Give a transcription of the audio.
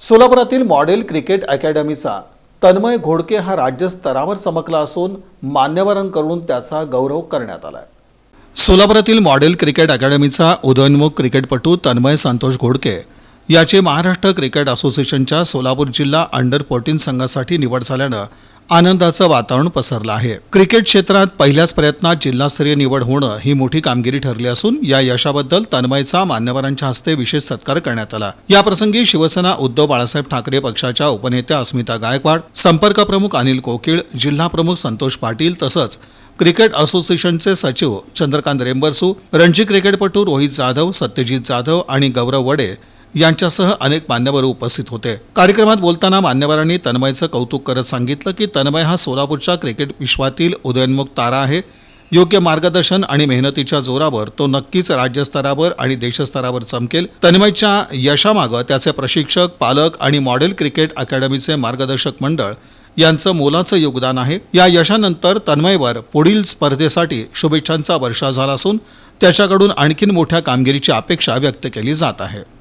सोलापुरातील model cricket अकॅडमीचा तन्मय घोडके हा राज्य स्तरावर चमकला असून मान्यवरांकडून त्याचा गौरव करण्यात आलाय. सोलापुरातील मॉडेल क्रिकेट अकॅडमीचा उदयोन्मुख क्रिकेटपटू तन्मय संतोष घोडके याची महाराष्ट्र क्रिकेट असोसिएशनच्या सोलापूर जिल्हा अंडर फोर्टीन संघासाठी निवड झाल्यानं आनंदाचं वातावरण पसरलं आहे. क्रिकेट क्षेत्रात पहिल्याच प्रयत्नात जिल्हास्तरीय निवड होणं ही मोठी कामगिरी ठरली असून या यशाबद्दल तन्मयचा मान्यवरांच्या हस्ते विशेष सत्कार करण्यात आला. याप्रसंगी शिवसेना उद्धव बाळासाहेब ठाकरे पक्षाच्या उपनेत्या अस्मिता गायकवाड संपर्क प्रमुख अनिल कोकिळ जिल्हा प्रमुख संतोष पाटील तसंच क्रिकेट असोसिएशनचे सचिव चंद्रकांत रेंबरसू रणजी क्रिकेटपटू रोहित जाधव सत्यजित जाधव आणि गौरव वडे यांच्यासह अनेक मान्यवर उपस्थित होते. कार्यक्रमात बोलताना मान्यवरांनी तन्मयचं कौतुक करत सांगितलं की तन्मय हा सोलापूरच्या क्रिकेट विश्वातील उदयोन्मुख तारा आहे. योग्य मार्गदर्शन आणि मेहनतीच्या जोरावर तो नक्कीच राज्यस्तरावर आणि देशस्तरावर चमकेल. तन्मयच्या यशामागं त्याचे प्रशिक्षक पालक आणि मॉडेल क्रिकेट अकॅडमीचे मार्गदर्शक मंडळ यांचं मोलाचं योगदान आहे. या यशानंतर तन्मयवर पुढील स्पर्धेसाठी शुभेच्छांचा वर्षा झाला असून त्याच्याकडून आणखीन मोठ्या कामगिरीची अपेक्षा व्यक्त केली जात आहे.